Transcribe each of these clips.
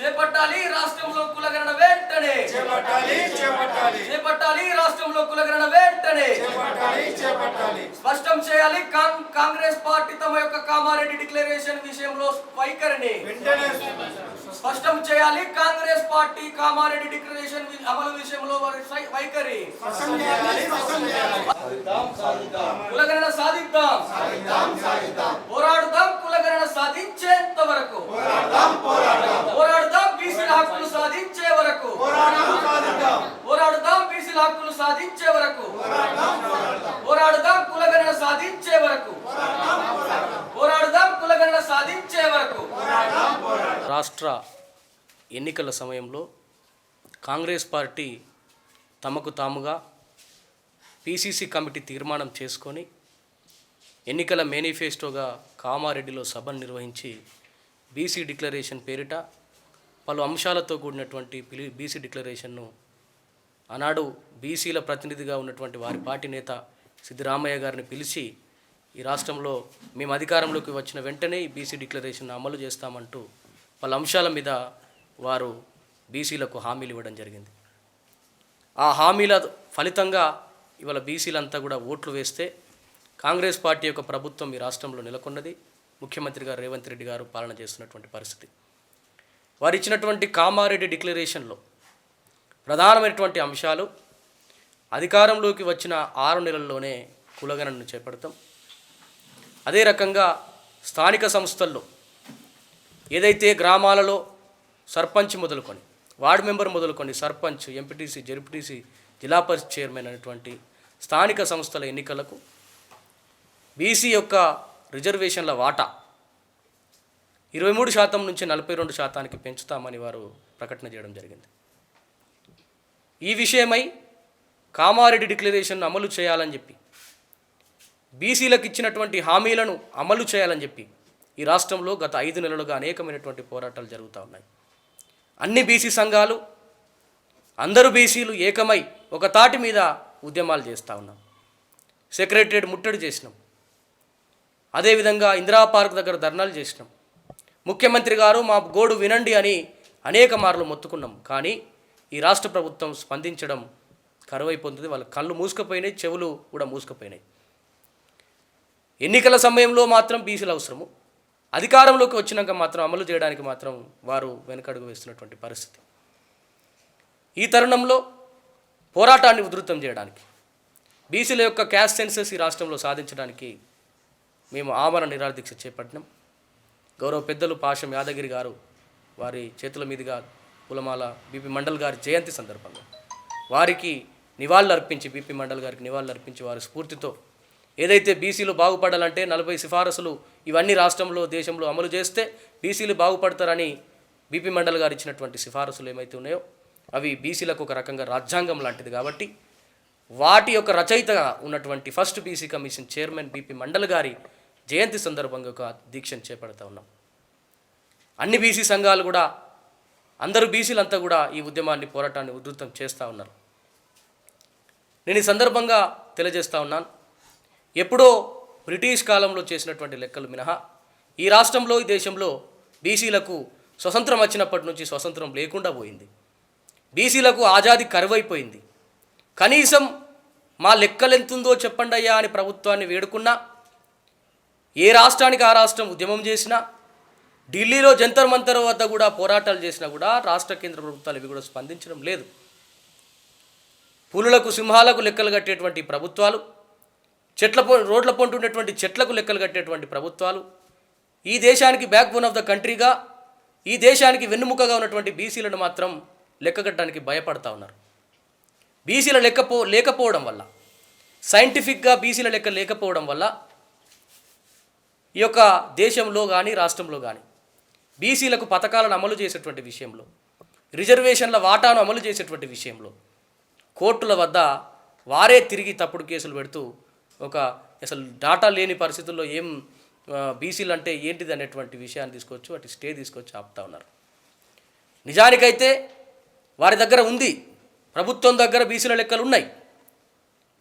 చేపట్టాలి రాష్ట్రంలో కులగణన వెంటనే. చేపట్టాలి చేపట్టాలి. చేపట్టాలి రాష్ట్రంలో కులగణన వెంటనే. చేపట్టాలి చేపట్టాలి. స్పష్టం చేయాలి కాంగ్రెస్ పార్టీ తమ యొక్క కామారెడ్డి డిక్లరేషన్ విషయంలో వైఖరిని వెంటనే. స్పష్టం చేయాలి కాంగ్రెస్ పార్టీ కామారెడ్డి డిక్లరేషన్ అమలు విషయంలో వైఖరి. కులగణన సాధిద్దాం. పోరాడుదాం కులగణన సాధించేంత వరకు. పోరాడుదాం బీసీల హక్కులు సాధించే వరకు. పోరాడుదాం బీసీల హక్కులు సాధించే వరకు. పోరాడుదాం కులగణన సాధించే వరకు. పోరాడుదాం కులగణన సాధించే వరకు. రాష్ట్ర ఎన్నికల సమయంలో కాంగ్రెస్ పార్టీ తమకు తాముగా పిసిసి కమిటీ తీర్మానం చేసుకొని ఎన్నికల మేనిఫెస్టోగా కామారెడ్డిలో సభను నిర్వహించి బీసీ డిక్లరేషన్ పేరిట పలు అంశాలతో కూడినటువంటి పిలి బీసీ డిక్లరేషన్ను ఆనాడు బీసీల ప్రతినిధిగా ఉన్నటువంటి వారి పార్టీ నేత సిద్ధరామయ్య గారిని పిలిచి ఈ రాష్ట్రంలో మేము అధికారంలోకి వచ్చిన వెంటనే ఈ బీసీ డిక్లరేషన్ అమలు చేస్తామంటూ పలు అంశాల మీద వారు బీసీలకు హామీలు ఇవ్వడం జరిగింది. ఆ హామీల ఫలితంగా ఇవాళ బీసీలంతా కూడా ఓట్లు వేస్తే కాంగ్రెస్ పార్టీ యొక్క ప్రభుత్వం ఈ రాష్ట్రంలో నెలకొన్నది. ముఖ్యమంత్రి గారు రేవంత్ రెడ్డి గారు పాలన చేస్తున్నటువంటి పరిస్థితి. వారు ఇచ్చినటువంటి కామారెడ్డి డిక్లరేషన్లో ప్రధానమైనటువంటి అంశాలు అధికారంలోకి వచ్చిన ఆరు నెలల్లోనే కులగణను చేపడతాం. అదే రకంగా స్థానిక సంస్థల్లో ఏదైతే గ్రామాలలో సర్పంచ్ మొదలుకొని వార్డు మెంబర్ మొదలుకొని సర్పంచ్ ఎంపీటీసీ జెడ్పీటీసీ జిల్లా పరిషత్ చైర్మన్ అనేటువంటి స్థానిక సంస్థల ఎన్నికలకు బీసీ యొక్క రిజర్వేషన్ల వాటా ఇరవై మూడు శాతం నుంచి నలభై రెండు శాతానికి పెంచుతామని వారు ప్రకటన చేయడం జరిగింది. ఈ విషయమై కామారెడ్డి డిక్లరేషన్ అమలు చేయాలని చెప్పి బీసీలకు ఇచ్చినటువంటి హామీలను అమలు చేయాలని చెప్పి ఈ రాష్ట్రంలో గత ఐదు నెలలుగా అనేకమైనటువంటి పోరాటాలు జరుగుతూ ఉన్నాయి. అన్ని బీసీ సంఘాలు అందరూ బీసీలు ఏకమై ఒక తాటి మీద ఉద్యమాలు చేస్తూ ఉన్నాం. సెక్రటరియట్ ముట్టడి చేసినాం. అదేవిధంగా ఇందిరా పార్క్ దగ్గర ధర్నాలు చేసినాం. ముఖ్యమంత్రి గారు మా గోడు వినండి అని అనేక మార్లు మొత్తుకున్నాం. కానీ ఈ రాష్ట్ర ప్రభుత్వం స్పందించడం కరువైపోతుంది. వాళ్ళ కళ్ళు మూసుకుపోయినాయి చెవులు కూడా మూసుకుపోయినాయి. ఎన్నికల సమయంలో మాత్రం బీసీలు అవసరము. అధికారంలోకి వచ్చినాక మాత్రం అమలు చేయడానికి మాత్రం వారు వెనకడుగు వేస్తున్నటువంటి పరిస్థితి. ఈ తరుణంలో పోరాటాన్ని ఉధృతం చేయడానికి బీసీల యొక్క క్యాస్ట్ సెన్సెస్ ఈ రాష్ట్రంలో సాధించడానికి మేము ఆమరణ నిరాదీక్ష చేపట్టినాం. గౌరవ పెద్దలు పాషం యాదగిరి గారు వారి చేతుల మీదుగా పులమాల బీపీ మండల్ గారి జయంతి సందర్భంగా వారికి నివాళులు అర్పించి బీపీ మండల్ గారికి నివాళులు అర్పించి వారి స్ఫూర్తితో ఏదైతే బీసీలు బాగుపడాలంటే నలభై సిఫారసులు ఇవన్నీ రాష్ట్రంలో దేశంలో అమలు చేస్తే బీసీలు బాగుపడతారని బీపీ మండల్ గారు ఇచ్చినటువంటి సిఫారసులు ఏమైతే ఉన్నాయో అవి బీసీలకు ఒక రకంగా రాజ్యాంగం లాంటిది కాబట్టి వాటి యొక్క రచయితగా ఉన్నటువంటి first BC commission chairman BP Mandal గారి జయంతి సందర్భంగా ఒక దీక్షను చేపడతా ఉన్నాం. అన్ని బీసీ సంఘాలు కూడా అందరూ బీసీలంతా కూడా ఈ ఉద్యమాన్ని పోరాటాన్ని ఉధృతం చేస్తూ ఉన్నారు. నేను ఈ సందర్భంగా తెలియజేస్తూ ఉన్నాను. ఎప్పుడో బ్రిటిష్ కాలంలో చేసినటువంటి లెక్కలు మినహా ఈ రాష్ట్రంలో ఈ దేశంలో బీసీలకు స్వతంత్రం వచ్చినప్పటి నుంచి స్వతంత్రం లేకుండా పోయింది. బీసీలకు ఆజాది కరువైపోయింది. కనీసం మా లెక్కలెంతుందో చెప్పండి అయ్యా అని ప్రభుత్వాన్ని వేడుకున్నా ఏ రాష్ట్రానికి ఆ రాష్ట్రం ఉద్యమం చేసినా ఢిల్లీలో జంతర్ మంతర్ వద్ద కూడా పోరాటాలు చేసినా కూడా రాష్ట్ర కేంద్ర ప్రభుత్వాలు ఇవి కూడా స్పందించడం లేదు. పులులకు సింహాలకు లెక్కలు కట్టేటువంటి ప్రభుత్వాలు చెట్ల పొ రోడ్ల పొంటు ఉన్నటువంటి చెట్లకు లెక్కలు కట్టేటువంటి ప్రభుత్వాలు ఈ దేశానికి బ్యాక్ బోన్ ఆఫ్ ద కంట్రీగా ఈ దేశానికి వెన్నుముకగా ఉన్నటువంటి బీసీలను మాత్రం లెక్కగట్టడానికి భయపడతా ఉన్నారు. బీసీల లెక్కపో లేకపోవడం వల్ల సైంటిఫిక్గా బీసీల లెక్క లేకపోవడం వల్ల ఈ యొక్క దేశంలో కానీ రాష్ట్రంలో కానీ బీసీలకు పథకాలను అమలు చేసేటువంటి విషయంలో రిజర్వేషన్ల వాటాను అమలు చేసేటువంటి విషయంలో కోర్టుల వద్ద వారే తిరిగి తప్పుడు కేసులు పెడుతూ ఒక అసలు డాటా లేని పరిస్థితుల్లో ఏం బీసీలు అంటే ఏంటిది అనేటువంటి విషయాన్ని తీసుకొచ్చి వాటి స్టే తీసుకొచ్చి ఆపుతా ఉన్నారు. నిజానికైతే వారి దగ్గర ఉంది. ప్రభుత్వం దగ్గర బీసీల లెక్కలు ఉన్నాయి.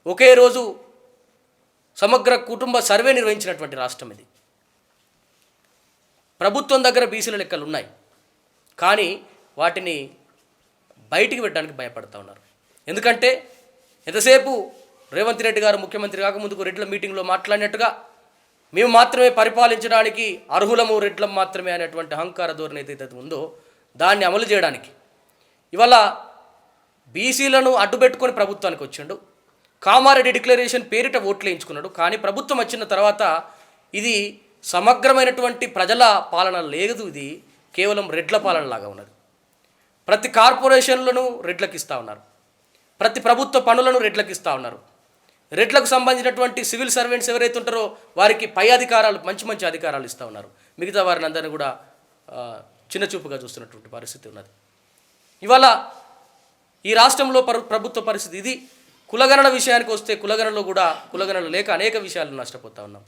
ఒకే రోజు సమగ్ర కుటుంబ సర్వే నిర్వహించినటువంటి రాష్ట్రం ఇది. ప్రభుత్వం దగ్గర బీసీల లెక్కలు ఉన్నాయి. కానీ వాటిని బయటికి పెట్టడానికి భయపడతా ఉన్నారు. ఎందుకంటే ఎంతసేపు రేవంత్ రెడ్డి గారు ముఖ్యమంత్రి కాకముందుకు రెడ్ల మీటింగ్లో మాట్లాడినట్టుగా మేము మాత్రమే పరిపాలించడానికి అర్హులము రెడ్లం మాత్రమే అనేటువంటి అహంకార ధోరణి ఏదైతే ఉందో దాన్ని అమలు చేయడానికి. ఇవాళ బీసీలను అడ్డుపెట్టుకొని ప్రభుత్వానికి వచ్చిండు. కామారెడ్డి డిక్లరేషన్ పేరిట ఓట్లు వేయించుకున్నాడు. కానీ ప్రభుత్వం వచ్చిన తర్వాత ఇది సమగ్రమైనటువంటి ప్రజల పాలన లేదు ఇది. కేవలం రెడ్ల పాలన లాగా ఉన్నది. ప్రతి కార్పొరేషన్లను రెడ్లకు ఇస్తూ ఉన్నారు. ప్రతి ప్రభుత్వ పనులను రెడ్లకు ఇస్తూ ఉన్నారు. రెడ్లకు సంబంధించినటువంటి సివిల్ సర్వెంట్స్ ఎవరైతే ఉంటారో వారికి పై అధికారాలు మంచి మంచి అధికారాలు ఇస్తూ ఉన్నారు. మిగతా వారిని అందరినీ కూడా చిన్న చిన్నచూపుగా చూస్తున్నటువంటి పరిస్థితి ఉన్నది. ఇవాళ ఈ రాష్ట్రంలో పరు ప్రభుత్వ పరిస్థితి ఇది. కులగణన విషయానికి వస్తే కులగణలో కూడా కులగణన లేక అనేక విషయాలు నష్టపోతూ ఉన్నాం.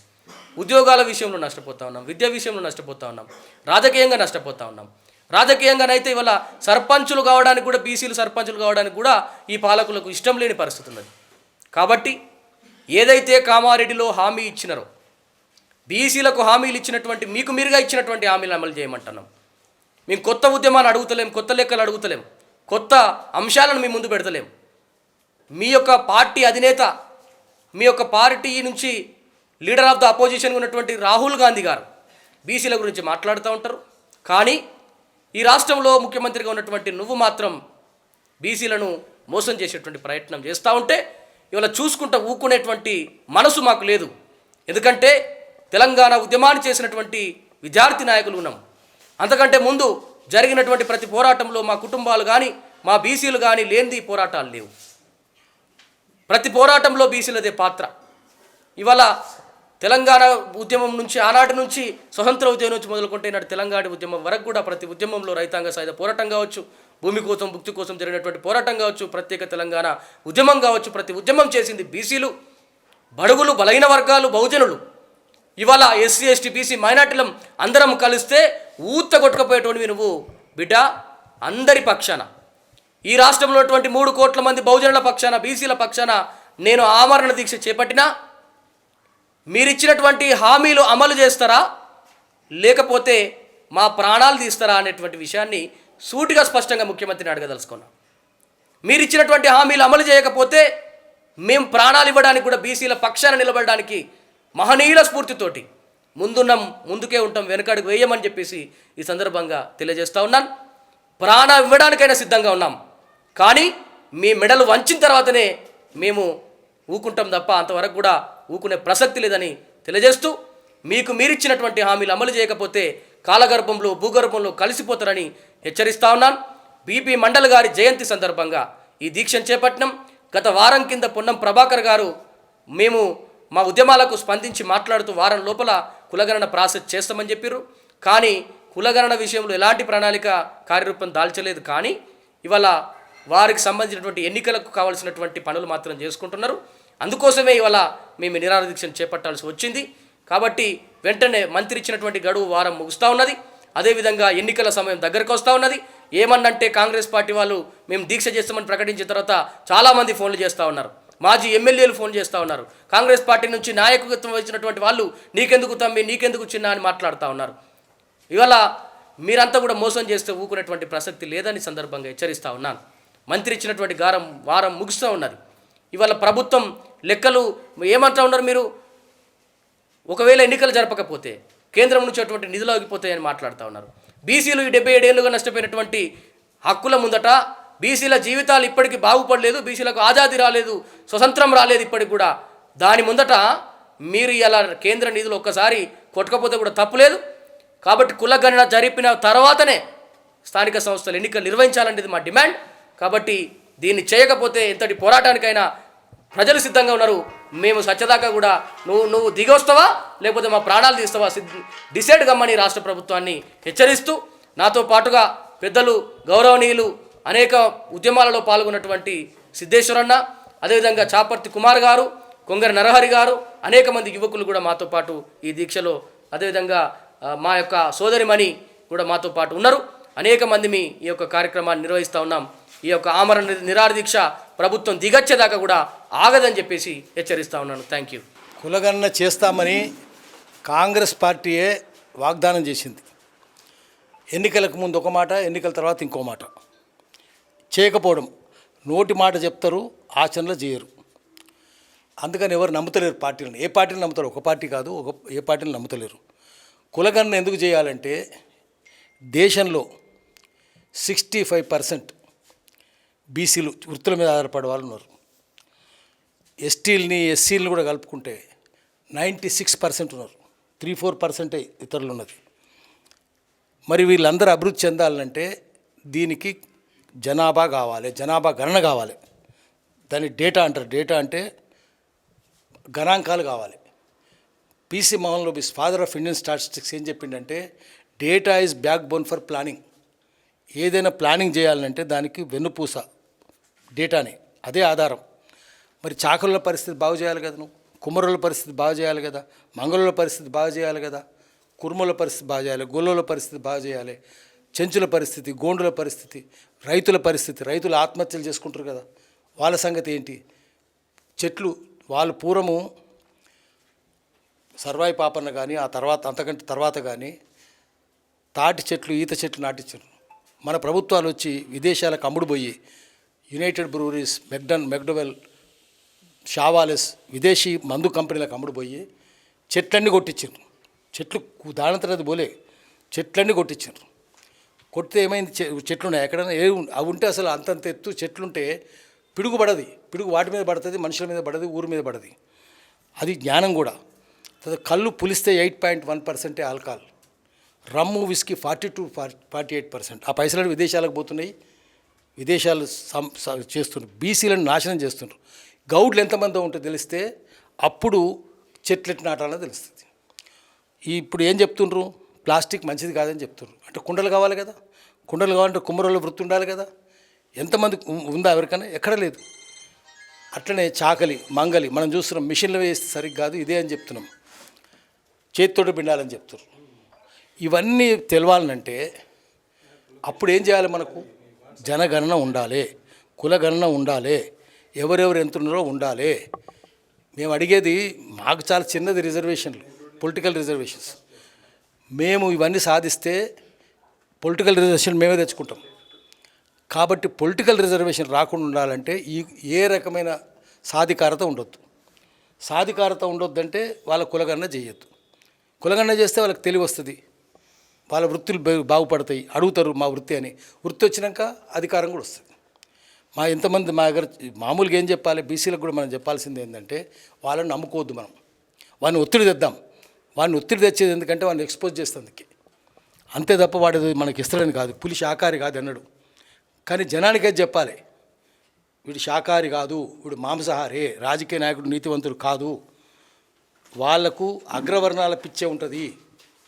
ఉద్యోగాల విషయంలో నష్టపోతా ఉన్నాం విద్య విషయంలో నష్టపోతూ ఉన్నాం రాజకీయంగా నష్టపోతా ఉన్నాం. రాజకీయంగానైతే ఇవాళ సర్పంచులు కావడానికి కూడా బీసీలు సర్పంచులు కావడానికి కూడా ఈ పాలకులకు ఇష్టం లేని పరిస్థితి ఉన్నది. కాబట్టి ఏదైతే కామారెడ్డిలో హామీ ఇచ్చినారో బీసీలకు హామీలు ఇచ్చినటువంటి మీకు మీరుగా ఇచ్చినటువంటి హామీలు అమలు చేయమంటున్నాం. మేము కొత్త ఉద్యమాన్ని అడుగుతలేం కొత్త లెక్కలు అడుగుతలేం కొత్త అంశాలను మీ ముందు పెడతలేం. మీ యొక్క పార్టీ అధినేత మీ యొక్క పార్టీ నుంచి లీడర్ ఆఫ్ ద అపోజిషన్ ఉన్నటువంటి రాహుల్ గాంధీ గారు బీసీల గురించి మాట్లాడుతూ ఉంటారు. కానీ ఈ రాష్ట్రంలో ముఖ్యమంత్రిగా ఉన్నటువంటి నువ్వు మాత్రం బీసీలను మోసం చేసేటువంటి ప్రయత్నం చేస్తూ ఉంటే ఇవాళ చూసుకుంటూ ఊకునేటువంటి మనసు మాకు లేదు. ఎందుకంటే తెలంగాణ ఉద్యమాన్ని చేసినటువంటి విద్యార్థి నాయకులు ఉన్నాం. అంతకంటే ముందు జరిగినటువంటి ప్రతి పోరాటంలో మా కుటుంబాలు కానీ మా బీసీలు కానీ లేనిది పోరాటాలు లేవు. ప్రతి పోరాటంలో బీసీలదే పాత్ర. ఇవాళ తెలంగాణ ఉద్యమం నుంచి ఆనాటి నుంచి స్వతంత్ర ఉద్యమం నుంచి మొదలుకుంటే నాటి తెలంగాణ ఉద్యమం వరకు కూడా ప్రతి ఉద్యమంలో రైతాంగ సాయుధ పోరాటం కావచ్చు భూమి కోసం భుక్తి కోసం జరిగినటువంటి పోరాటం కావచ్చు ప్రత్యేక తెలంగాణ ఉద్యమం కావచ్చు ప్రతి ఉద్యమం చేసింది బీసీలు బడుగులు బలహీన వర్గాలు బహుజనులు. ఇవాళ ఎస్సీ ఎస్టీ బీసీ మైనార్టీలం అందరం కలిస్తే ఊత కొట్టుకపోయేటువంటి నువ్వు బిడ్డ అందరి పక్షాన. ఈ రాష్ట్రంలో ఉన్నటువంటి మూడు కోట్ల మంది బహుజనుల పక్షాన బీసీల పక్షాన నేను ఆమరణ దీక్ష చేపట్టినా మీరిచ్చినటువంటి హామీలు అమలు చేస్తారా? లేకపోతే మా ప్రాణాలు తీస్తారా అనేటువంటి విషయాన్ని సూటిగా స్పష్టంగా ముఖ్యమంత్రిని అడగదలుచుకున్నాం. మీరిచ్చినటువంటి హామీలు అమలు చేయకపోతే మేము ప్రాణాలు ఇవ్వడానికి కూడా బీసీల పక్షాన నిలబడడానికి మహనీయుల స్ఫూర్తితోటి ముందున్నాం ముందుకే ఉంటాం వెనకడుగు వేయమని చెప్పేసి ఈ సందర్భంగా తెలియజేస్తూ ఉన్నాను ప్రాణం ఇవ్వడానికైనా సిద్ధంగా ఉన్నాం. కానీ మీ మెడలు వంచిన తర్వాతనే మేము ఊకుంటాం తప్ప అంతవరకు కూడా ఊకునే ప్రసక్తి లేదని తెలియజేస్తూ మీకు మీరిచ్చినటువంటి హామీలు అమలు చేయకపోతే కాలగర్భంలో భూగర్భంలో కలిసిపోతారని హెచ్చరిస్తా ఉన్నాను. బీపీ మండల్ గారి జయంతి సందర్భంగా ఈ దీక్షను చేపట్టినం. గత వారం కింద పొన్నం ప్రభాకర్ గారు మేము మా ఉద్యమాలకు స్పందించి మాట్లాడుతూ వారం లోపల కులగణన ప్రాసెస్ చేస్తామని చెప్పారు కానీ కులగణన విషయంలో ఎలాంటి ప్రణాళిక కార్యరూపం దాల్చలేదు. కానీ ఇవాళ వారికి సంబంధించినటువంటి ఎన్నికలకు కావాల్సినటువంటి పనులు మాత్రం చేసుకుంటున్నారు. అందుకోసమే ఇవాళ మేము నిరాదీక్షణ నిరాహార దీక్షను చేపట్టాల్సి వచ్చింది. కాబట్టి వెంటనే మంత్రి ఇచ్చినటువంటి గడువు వారం ముగుస్తూ ఉన్నది. అదేవిధంగా ఎన్నికల సమయం దగ్గరకు వస్తూ ఉన్నది. ఏమన్నంటే కాంగ్రెస్ పార్టీ వాళ్ళు మేము దీక్ష చేస్తామని ప్రకటించిన తర్వాత చాలామంది ఫోన్లు చేస్తూ ఉన్నారు. మాజీ ఎమ్మెల్యేలు ఫోన్ చేస్తూ ఉన్నారు. కాంగ్రెస్ పార్టీ నుంచి నాయకత్వం వహించినటువంటి వాళ్ళు నీకెందుకు తమ్మి నీకెందుకు చిన్న అని మాట్లాడుతూ ఉన్నారు. ఇవాళ మీరంతా కూడా మోసం చేస్తే ఊకునేటువంటి ప్రసక్తి లేదని సందర్భంగా హెచ్చరిస్తూ ఉన్నాను. మంత్రి ఇచ్చినటువంటి గారం వారం ముగుస్తూ ఉన్నది. ఇవాళ ప్రభుత్వం లెక్కలు ఏమంటా ఉన్నారు మీరు? ఒకవేళ ఎన్నికలు జరపకపోతే కేంద్రం నుంచి అటువంటి నిధులు ఆగిపోతాయని మాట్లాడుతూ ఉన్నారు. బీసీలు ఈ డెబ్బై ఏడేళ్ళుగా నష్టపోయినటువంటి హక్కుల ముందట బీసీల జీవితాలు ఇప్పటికీ బాగుపడలేదు బీసీలకు ఆజాది రాలేదు స్వతంత్రం రాలేదు ఇప్పటికి కూడా. దాని ముందట మీరు ఇలా కేంద్ర నిధులు ఒక్కసారి కొట్టకపోతే కూడా తప్పులేదు కాబట్టి కులగణన జరిపిన తర్వాతనే స్థానిక సంస్థలు ఎన్నికలు నిర్వహించాలనేది మా డిమాండ్. కాబట్టి దీన్ని చేయకపోతే ఎంతటి పోరాటానికైనా ప్రజలు సిద్ధంగా ఉన్నారు. మేము సత్యదాకా కూడా నువ్వు నువ్వు దిగొస్తావా? లేకపోతే మా ప్రాణాలు తీస్తావా? డిసైడ్ కమ్మని రాష్ట్ర ప్రభుత్వాన్ని హెచ్చరిస్తూ నాతో పాటుగా పెద్దలు గౌరవనీయులు అనేక ఉద్యమాలలో పాల్గొన్నటువంటి సిద్ధేశ్వరన్న అదేవిధంగా చాపర్తి కుమార్ గారు కొంగరి నరహరి గారు అనేక మంది యువకులు కూడా మాతో పాటు ఈ దీక్షలో అదేవిధంగా మా యొక్క సోదరిమణి కూడా మాతో పాటు ఉన్నారు. అనేక మంది మీ ఈ యొక్క కార్యక్రమాన్ని నిర్వహిస్తూ ఉన్నాం. ఈ యొక్క ఆమరణ నిరారదీక్ష ప్రభుత్వం దిగచ్చేదాకా కూడా ఆగదని చెప్పేసి హెచ్చరిస్తా ఉన్నాను. థ్యాంక్ యూ కులగణన చేస్తామని కాంగ్రెస్ పార్టీయే వాగ్దానం చేసింది. ఎన్నికలకు ముందు ఒక మాట ఎన్నికల తర్వాత ఇంకో మాట. చేయకపోవడం నోటి మాట చెప్తారు ఆచరణలో చేయరు. అందుకని ఎవరు నమ్ముతలేరు పార్టీలను. ఏ పార్టీని నమ్ముతారు? ఒక పార్టీ కాదు ఒక ఏ పార్టీని నమ్ముతలేరు. కులగణన ఎందుకు చేయాలంటే దేశంలో సిక్స్టీ ఫైవ్ పర్సెంట్ బీసీలు వృత్తుల మీద ఆధారపడే వాళ్ళు ఉన్నారు. ఎస్టీలని ఎస్సీలను కూడా కలుపుకుంటే నైంటీ సిక్స్ పర్సెంట్ ఉన్నారు. త్రీ ఫోర్ పర్సెంటే ఇతరులు ఉన్నది మరి వీళ్ళందరూ అభివృద్ధి చెందాలంటే దీనికి జనాభా కావాలి జనాభా గణన కావాలి. దాని డేటా అంటారు. డేటా అంటే గణాంకాలు కావాలి. PC Mahalanobis father of Indian statistics ఏం చెప్పిండంటే data is backbone for planning. ఏదైనా ప్లానింగ్ చేయాలంటే దానికి వెన్నుపూస డేటాని. అదే ఆధారం. మరి చాకరుల పరిస్థితి బాగు చేయాలి కదా నువ్వు? కుమ్మరుల పరిస్థితి బాగు చేయాలి కదా? మంగళుల పరిస్థితి బాగు చేయాలి కదా? కుర్మల పరిస్థితి బాగు చేయాలి. గొల్లోల పరిస్థితి బాగు చేయాలి. చెంచుల పరిస్థితి గోండుల పరిస్థితి రైతుల పరిస్థితి రైతులు ఆత్మహత్యలు చేసుకుంటారు కదా? వాళ్ళ సంగతి ఏంటి? చెట్లు వాళ్ళు పూర్వము సర్వాయి పాపన్న కానీ ఆ తర్వాత అంతకంటే తర్వాత కానీ తాటి చెట్లు ఈత చెట్లు నాటించారు. మన ప్రభుత్వాలు వచ్చి విదేశాలకు అమ్ముడు పోయి యునైటెడ్ బ్రూవరీస్ మెక్డన్ మెక్డవెల్ షావాలెస్ విదేశీ మందు కంపెనీలకు అమ్ముడు పోయి చెట్లన్నీ కొట్టించారు చెట్లు దాని అది పోలే. చెట్లన్నీ కొట్టించారు కొడితే ఏమైంది? చెట్లు ఉన్నాయి ఎక్కడైనా ఏ అవి ఉంటే అసలు అంతంత ఎత్తు చెట్లుంటే పిడుగు పడది. పిడుగు వాటి మీద పడుతుంది మనుషుల మీద పడది ఊరి మీద పడది. అది జ్ఞానం కూడా. తర్వాత కళ్ళు పులిస్తే ఎయిట్ పాయింట్ వన్ పర్సెంటే alcohol. Rum whisky forty two forty eight percent. ఆ పైసలు విదేశాలకు పోతున్నాయి. విదేశాలు సం చేస్తున్నారు బీసీలను నాశనం చేస్తున్నారు గౌడ్లు ఎంతమంది ఉంటే తెలిస్తే అప్పుడు చెట్లు నాటాలని తెలుస్తుంది. ఇప్పుడు ఏం చెప్తుండ్రు? ప్లాస్టిక్ మంచిది కాదని చెప్తున్నారు అంటే కుండలు కావాలి కదా? కుండలు కావాలంటే కుమ్మరోళ్ళ వృత్తి ఉండాలి కదా? ఎంతమంది ఉందా ఎవరికైనా? ఎక్కడ లేదు. అట్లనే చాకలి మంగలి మనం చూస్తున్నాం మిషన్లు వేస్తే సరిగ్గా కాదు ఇదే అని చెప్తున్నాం. చేతితోటి పిండాలని చెప్తున్నారు ఇవన్నీ తెలవాలనంటే అప్పుడు ఏం చేయాలి మనకు? జనగణన ఉండాలి కులగణన ఉండాలి ఎవరెవరు ఎంత ఉన్నారో ఉండాలి. మేము అడిగేది మాకు చాలా చిన్నది రిజర్వేషన్లు పొలిటికల్ రిజర్వేషన్స్. మేము ఇవన్నీ సాధిస్తే పొలిటికల్ రిజర్వేషన్ మేమే తెచ్చుకుంటాం. కాబట్టి పొలిటికల్ రిజర్వేషన్ రాకుండా ఉండాలంటే ఈ ఏ రకమైన సాధికారత ఉండొద్దు. సాధికారత ఉండొద్దంటే వాళ్ళ కులగణన చేయొద్దు. కులగణన చేస్తే వాళ్ళకి తెలివి వస్తుంది. వాళ్ళ వృత్తులు బాగుపడతాయి అడుగుతారు మా వృత్తి అని. వృత్తి వచ్చినాక అధికారం కూడా వస్తుంది. మా ఎంతమంది మా దగ్గర మామూలుగా ఏం చెప్పాలి? బీసీలకు కూడా మనం చెప్పాల్సింది ఏంటంటే వాళ్ళని నమ్ముకోవద్దు మనం. వాడిని ఒత్తిడి తెద్దాం. వాడిని ఒత్తిడి తెచ్చేది ఎందుకంటే వాడిని ఎక్స్పోజ్ చేస్తుంది అంతే తప్ప వాడు మనకి ఇస్తాడని కాదు. పులి శాకాహారి కాదు అన్నాడు. కానీ జనానికే చెప్పాలి? వీడు శాకాహారి కాదు వీడు మాంసాహారే రాజకీయ నాయకుడు నీతివంతుడు కాదు. వాళ్ళకు అగ్రవర్ణాల పిచ్చే ఉంటుంది.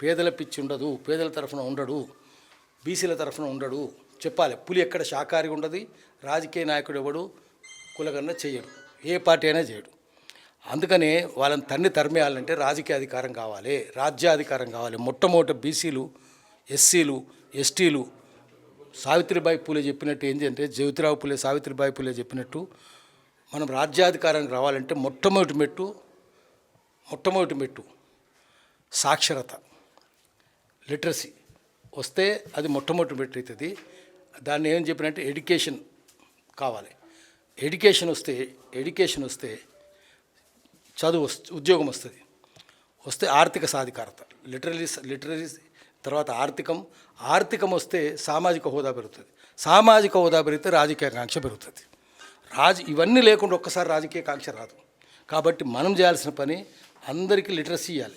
పేదల పిచ్చి ఉండదు. పేదల తరఫున ఉండడు. బీసీల తరఫున ఉండడు. చెప్పాలి. పులి ఎక్కడ శాకారి ఉండదు రాజకీయ నాయకుడు ఎవడు కులగన్న చేయడు ఏ పార్టీ అయినా చేయడు. అందుకనే వాళ్ళని తన్ని తరిమేయాలంటే రాజకీయ అధికారం కావాలి రాజ్యాధికారం కావాలి. మొట్టమొదటి బీసీలు ఎస్సీలు ఎస్టీలు సావిత్రిబాయి పూలే చెప్పినట్టు ఏంటంటే జ్యోతిరావు పూలే సావిత్రిబాయి పూలే చెప్పినట్టు మనం రాజ్యాధికారానికి రావాలంటే మొట్టమొదటి మెట్టు మొట్టమొదటి మెట్టు సాక్షరత లిటరసీ. వస్తే అది మొట్టమొదటి మెట్టు అవుతుంది. దాన్ని ఏం చెప్పినట్టే ఎడ్యుకేషన్ కావాలి. ఎడ్యుకేషన్ వస్తే ఎడ్యుకేషన్ వస్తే చదువు వస్తు ఉద్యోగం వస్తుంది. వస్తే ఆర్థిక సాధికారత. లిటరలీ లిటరరీ తర్వాత ఆర్థికం ఆర్థికం వస్తే సామాజిక హోదా పెరుగుతుంది. సామాజిక హోదా పెరిగితే రాజకీయ కాంక్ష పెరుగుతుంది. రాజ ఇవన్నీ లేకుండా ఒక్కసారి రాజకీయ కాంక్ష రాదు. కాబట్టి మనం చేయాల్సిన పని అందరికీ లిటరసీ ఇవ్వాలి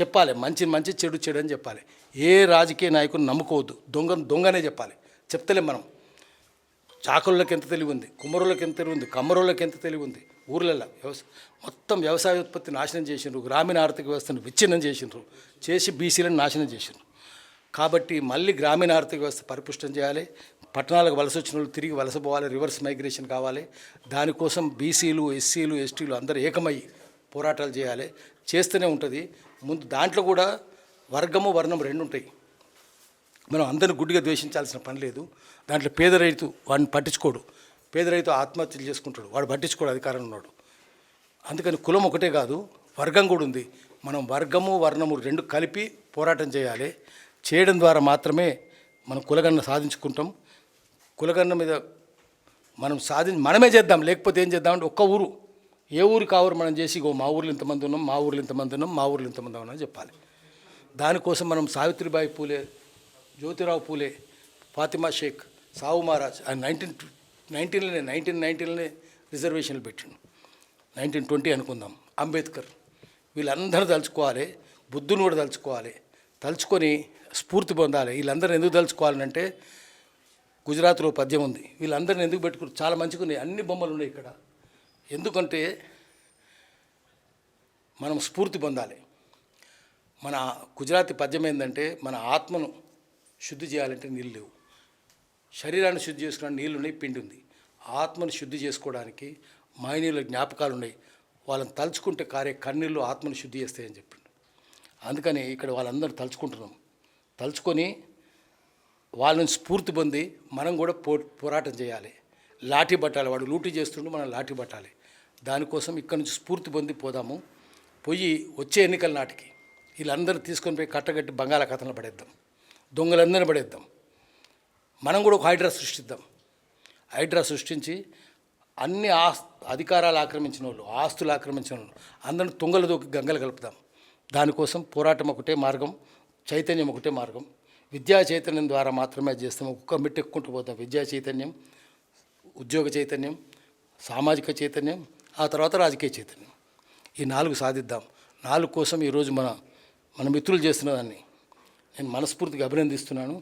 చెప్పాలి మంచి మంచి చెడు చెడు అని చెప్పాలి. ఏ రాజకీయ నాయకుని నమ్ముకోవద్దు. దొంగ దొంగనే చెప్పాలి. చెప్తలేం మనం. చాకరులకు ఎంత తెలివి ఉంది? కుమ్మరులకు ఎంత తెలివి ఉంది? కమ్మరులకు ఎంత తెలివి ఉంది? ఊర్లలో వ్యవసాయ మొత్తం వ్యవసాయ ఉత్పత్తి నాశనం చేసిండ్రు. గ్రామీణ ఆర్థిక వ్యవస్థను విచ్ఛిన్నం చేసిండ్రు. చేసి బీసీలను నాశనం చేసిండ్రు. కాబట్టి మళ్ళీ గ్రామీణ ఆర్థిక వ్యవస్థ పరిపుష్టం చేయాలి. పట్టణాలకు వలస వచ్చిన వాళ్ళు తిరిగి వలస పోవాలి. రివర్స్ మైగ్రేషన్ కావాలి. దానికోసం బీసీలు ఎస్సీలు ఎస్టీలు అందరూ ఏకమై పోరాటాలు చేయాలి. చేస్తూనే ఉంటుంది. ముందు దాంట్లో కూడా వర్గము వర్ణం రెండు ఉంటాయి మనం అందరిని గుడ్డిగా ద్వేషించాల్సిన పని లేదు. దాంట్లో పేద రైతు వాడిని పట్టించుకోడు. పేద రైతు ఆత్మహత్యలు చేసుకుంటాడు. వాడు పట్టించుకోడు అధికారం ఉన్నాడు. అందుకని కులం ఒకటే కాదు వర్గం కూడా ఉంది. మనం వర్గము వర్ణము రెండు కలిపి పోరాటం చేయాలి. చేయడం ద్వారా మాత్రమే మనం కులగన్న సాధించుకుంటాం. కులగన్న మీద మనం సాధి మనమే చేద్దాం. లేకపోతే ఏం చేద్దామంటే ఒక్క ఊరు. ఏ ఊరు కావురు మనం చేసి ఇగో మా ఊర్లో ఇంతమంది ఉన్నాం మా ఊర్లో ఇంతమంది ఉన్నాం మా ఊర్లో ఇంతమంది ఉన్నాం అని చెప్పాలి. దానికోసం మనం సావిత్రిబాయి పూలే జ్యోతిరావు పూలే ఫాతిమా షేక్ సావు మహారాజ్ ఆయన నైన్టీన్ నైన్టీన్లోనే నైన్టీన్ నైన్టీన్లోనే రిజర్వేషన్లు పెట్టిండు. నైన్టీన్ ట్వంటీ అనుకుందాం. అంబేద్కర్ వీళ్ళందరూ తలుచుకోవాలి బుద్ధుని కూడా తలుచుకోవాలి. తలుచుకొని స్ఫూర్తి పొందాలి. వీళ్ళందరూ ఎందుకు తలుచుకోవాలంటే గుజరాత్లో పద్యం ఉంది. వీళ్ళందరిని ఎందుకు పెట్టుకున్నారు చాలా మంచిగా ఉన్నాయి. అన్ని బొమ్మలు ఉన్నాయి ఇక్కడ. ఎందుకంటే మనం స్ఫూర్తి పొందాలి. మన గుజరాతీ పద్యం ఏంటంటే మన ఆత్మను శుద్ధి చేయాలంటే నీళ్ళు లేవు. శరీరాన్ని శుద్ధి చేసుకోవడానికి నీళ్ళు ఉన్నాయి పిండి ఉంది ఆత్మను శుద్ధి చేసుకోవడానికి మైనీళ్ళ జ్ఞాపకాలు ఉన్నాయి వాళ్ళని తలుచుకుంటే కారే కన్నీళ్ళు ఆత్మను శుద్ధి చేస్తాయని చెప్పిండు. అందుకని ఇక్కడ వాళ్ళందరూ తలుచుకుంటున్నాం. తలుచుకొని వాళ్ళని స్ఫూర్తి పొంది మనం కూడా పో పోరాటం చేయాలి. లాఠీ పట్టాలి వాడు లూటీ చేస్తుంటే మనం లాఠీ పట్టాలి దానికోసం ఇక్కడ నుంచి స్ఫూర్తి పొంది పోదాము. పోయి వచ్చే ఎన్నికల నాటికి వీళ్ళందరూ తీసుకొని పోయి కట్టగట్టి బంగాళాఖాతంలో పడేద్దాం. దొంగలందరినీ పడేద్దాం. మనం కూడా ఒక హైడ్రా సృష్టిద్దాం. హైడ్రా సృష్టించి అన్ని ఆస్ అధికారాలు ఆక్రమించిన వాళ్ళు ఆస్తులు ఆక్రమించిన వాళ్ళు అందరిని తుంగలు దూకి గంగలు కలుపుదాం దానికోసం పోరాటం ఒకటే మార్గం చైతన్యం ఒకటే మార్గం. విద్యా చైతన్యం ద్వారా మాత్రమే చేస్తాం. ఒక్కొక్క మెట్టు పోతాం. విద్యా చైతన్యం ఉద్యోగ చైతన్యం సామాజిక చైతన్యం ఆ తర్వాత రాజకీయ చైతన్యం. ఈ నాలుగు సాధిద్దాం. నాలుగు కోసం ఈరోజు మన మన మిత్రులు చేస్తున్న దాన్ని నేను మనస్ఫూర్తిగా అభినందిస్తున్నాను.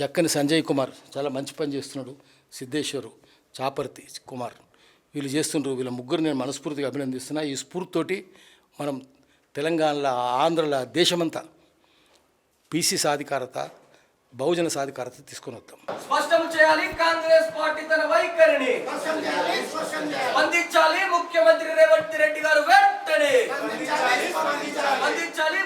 జక్కని సంజయ్ కుమార్ చాలా మంచి పని చేస్తున్నాడు. సిద్ధేశ్వరు చాపర్తి కుమార్ వీళ్ళు చేస్తుండ్రు. వీళ్ళ ముగ్గురు నేను మనస్ఫూర్తిగా అభినందిస్తున్నా. ఈ స్ఫూర్తితోటి మనం తెలంగాణలో ఆంధ్రలో దేశమంతా పీసీ సాధికారత బహుజన సాధికారత తీసుకొని వద్దాం. స్పష్టం చేయాలి కాంగ్రెస్ పార్టీ తన వైఖరిని. స్పందించాలి ముఖ్యమంత్రి రేవంత్ రెడ్డి గారు వెంటనే స్పందించాలి ముఖ్యమంత్రి రేవంత్ రెడ్డి గారు వెంటనే. స్పందించాలి